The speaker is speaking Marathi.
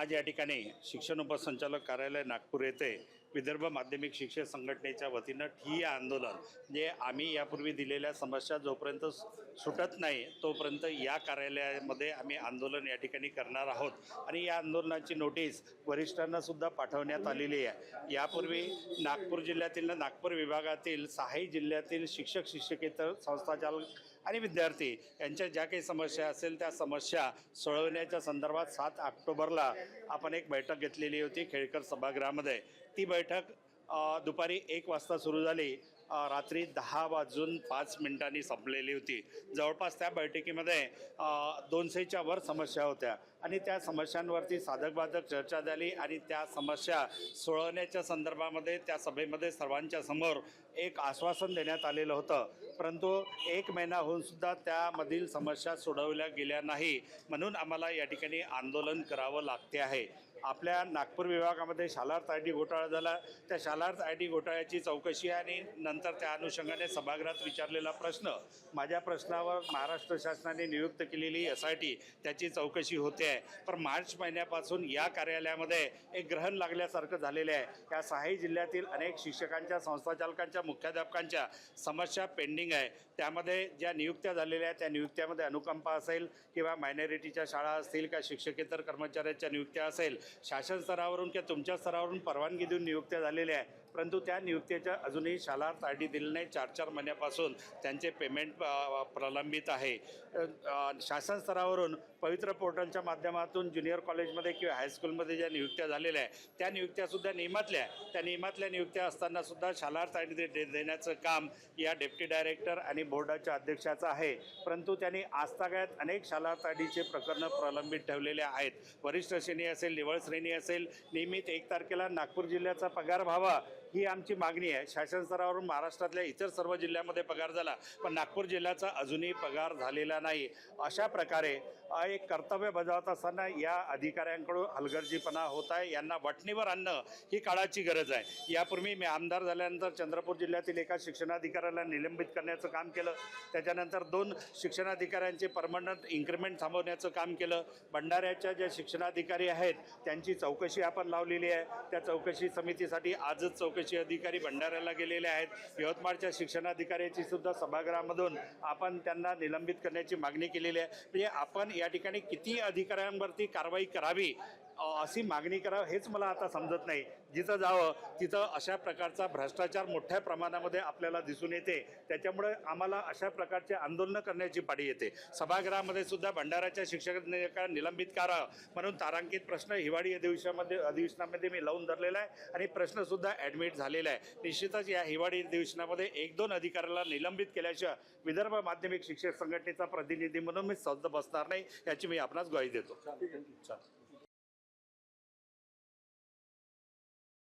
आज या ठिकाणी शिक्षण उपसंचालक कार्यालय नागपूर येथे विदर्भ माध्यमिक शिक्षक संघटनेच्या वतीनं ठिय्या आंदोलन म्हणजे आम्ही यापूर्वी दिलेल्या समस्या जोपर्यंत सुटत नाही तोपर्यंत या कार्यालयामध्ये आम्ही आंदोलन या ठिकाणी करणार आहोत. आणि या आंदोलनाची नोटीस वरिष्ठांनासुद्धा पाठवण्यात आलेली आहे. यापूर्वी नागपूर जिल्ह्यातील नागपूर विभागातील सहाही जिल्ह्यातील शिक्षक शिक्षकेतर संस्थाचालक आणि विद्यार्थी यांच्या ज्या काही समस्या असेल त्या समस्या सोडवण्याच्या संदर्भात सात ऑक्टोबरला आपण एक बैठक घेतलेली होती खेळकर सभागृहामध्ये. ती बैठक दुपारी एक वाजता सुरू झाली. रात्री दहा वाजून पाच मिनिटांनी संपलेली होती. जवळपास त्या बैठकीमध्ये दोनशेच्या वर समस्या होत्या आणि त्या समस्यांवरती साधक बाधक चर्चा झाली आणि त्या समस्या सोडवण्याच्या संदर्भामध्ये त्या सभेमध्ये सर्वांच्या समोर एक आश्वासन देण्यात आलेलं होतं. परंतु एक महिना होऊन सुद्धा त्यामधील समस्या सोडवल्या गेल्या नाही. म्हणून आम्हाला या ठिकाणी आंदोलन करावं लागते आहे. आपल्या नागपूर विभागामध्ये शालार्थ आय डी घोटाळा झाला. त्या शालार्थ आय डी घोटाळ्याची चौकशी आणि नंतर त्या अनुषंगाने सभागृहात विचारलेला प्रश्न माझ्या प्रश्नावर महाराष्ट्र शासनाने नियुक्त केलेली एस आय टी त्याची चौकशी होते आहे. पण मार्च महिन्यापासून या कार्यालयामध्ये एक ग्रहण लागल्यासारखं झालेलं आहे. या सहाही जिल्ह्यातील अनेक शिक्षकांच्या संस्थाचालकांच्या मुख्याध्यापकांच्या समस्या पेंडिंग आहे. त्यामध्ये ज्या नियुक्त्या झालेल्या आहेत त्या नियुक्त्यामध्ये अनुकंपा असेल किंवा मायनॉरिटीच्या शाळा असतील का शिक्षकेतर कर्मचाऱ्यांच्या नियुक्त्या असेल शासन स्तरावरून किंवा तुमच्या स्तरावरून परवानगी देऊन नियुक्त्या झालेल्या आहे परंतु त्या नियुक्तीच्या अजूनही शाला आय दिली नाही. चार चार महिन्यापासून त्यांचे पेमेंट प्रलंबित आहे. शासन स्तरावरून पवित्र पोर्टलच्या माध्यमातून ज्युनियर कॉलेजमध्ये किंवा हायस्कूलमध्ये ज्या नियुक्त्या झालेल्या आहेत त्या नियुक्त्यासुद्धा नियमातल्या त्या नियमातल्या नियुक्त्या असताना सुद्धा शालार्थ आय डी दे देण्याचं काम या डेप्टी डायरेक्टर आणि बोर्डाच्या अध्यक्षाचं आहे. परंतु त्यांनी आजतागायत अनेक शालार्थ आय डीचे प्रकरणं प्रलंबित ठेवलेले आहेत. वरिष्ठ श्रेणी असेल निवळ श्रेणी असेल नियमित एक तारखेला नागपूर जिल्ह्याचा पगार व्हावा ही आमची मागणी आहे. शासन स्तरावरून महाराष्ट्रातल्या इतर सर्व जिल्ह्यामध्ये पगार झाला पण नागपूर जिल्ह्याचा अजूनही पगार झालेला नाही. अशा प्रकारे एक कर्तव्य बजावत असताना या अधिकाऱ्यांकडून हलगर्जीपणा होत आहे. यांना वटणीवर आणणं ही काळाची गरज आहे. यापूर्वी मी आमदार झाल्यानंतर चंद्रपूर जिल्ह्यातील एका शिक्षणाधिकाऱ्याला निलंबित करण्याचं काम केलं. त्याच्यानंतर दोन शिक्षणाधिकाऱ्यांचे परमनंट इन्क्रीमेंट थांबवण्याचं काम केलं. भंडाऱ्याच्या ज्या शिक्षणाधिकारी आहेत त्यांची चौकशी आपण लावलेली आहे. त्या चौकशी समितीसाठी आजच चौकशी अधिकारी भंडाऱ्याला गेलेले आहेत. यवतमाळच्या शिक्षणाधिकाऱ्याची सुद्धा सभागृहामधून आपण त्यांना निलंबित करण्याची मागणी केलेली आहे. म्हणजे आपण या ठिकाणी किती अधिकाऱ्यांवरती कारवाई करावी? अशी मागणी करावं हेच मला आता समजत नाही. जिथं जावं तिथं अशा प्रकारचा भ्रष्टाचार मोठ्या प्रमाणामध्ये आपल्याला दिसून येते. त्याच्यामुळे आम्हाला अशा प्रकारचे आंदोलनं करण्याची पाडी येते. सभागृहामध्ये सुद्धा भंडाराच्या शिक्षकांना निलंबित करा. म्हणून तारांकित प्रश्न हिवाळी अधिवेशनामध्ये अधिवेशनामध्ये मी लावून धरलेला आहे. आणि प्रश्नसुद्धा ॲडमिट झालेला आहे. निश्चितच या हिवाळी अधिवेशनामध्ये एक दोन अधिकाऱ्याला निलंबित केल्याशिवाय विदर्भ माध्यमिक शिक्षक संघटनेचा प्रतिनिधी म्हणून मी सज्ज बसणार नाही याची मी आपणास ग्वाही देतो. चालेल